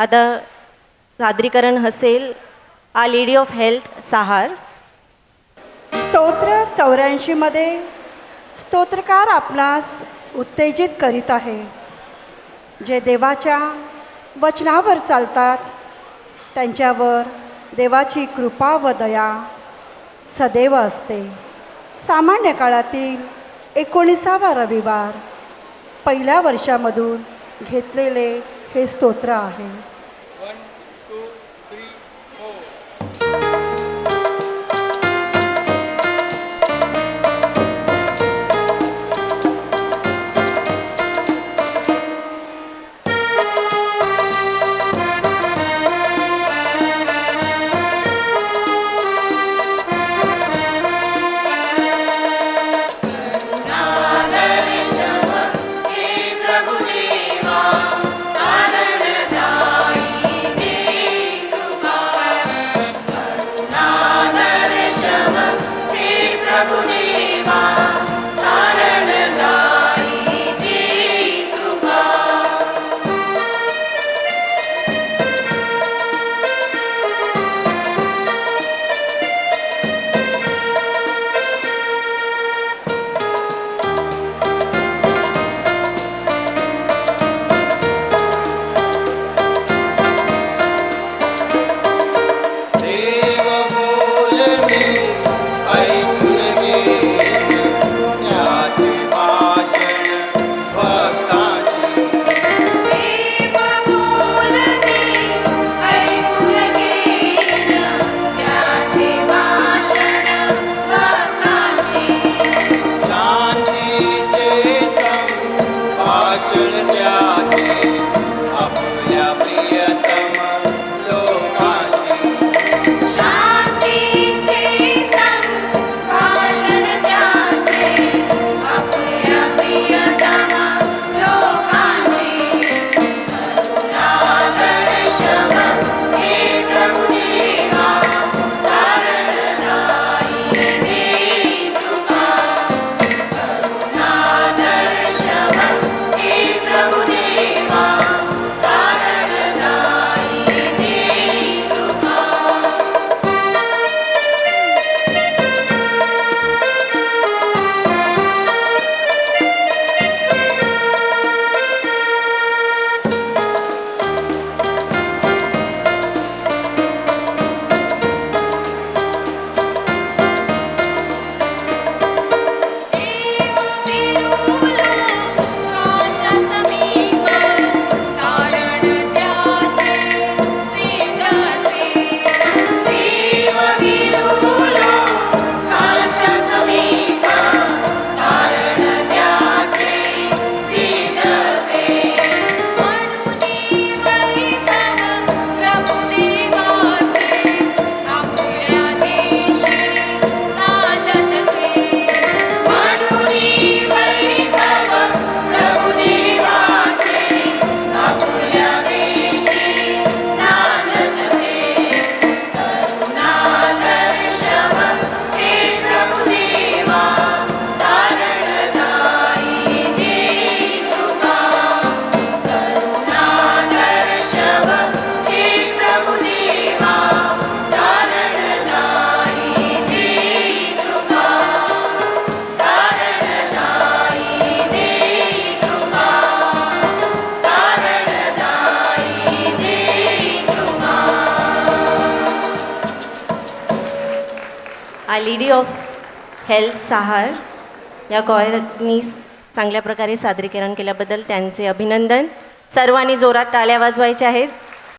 आता सादरीकरण असेल our lady of health Sahar. स्तोत्र चौऱ्याऐंशीमध्ये स्तोत्रकार आपणास उत्तेजित करीत आहे. जे देवाच्या वचनावर चालतात त्यांच्यावर देवाची कृपा व दया सदैव असते. सामान्य काळातील एकोणीसावा रविवार पहिल्या वर्षामधून घेतलेले हे स्तोत्र आहे. Our lady of health Sahar या कॉयरनी चांगल्या प्रकारे सादरीकरण केल्याबद्दल त्यांचे अभिनंदन. सर्वांनी जोरात टाळ्या वाजवायच्या आहेत.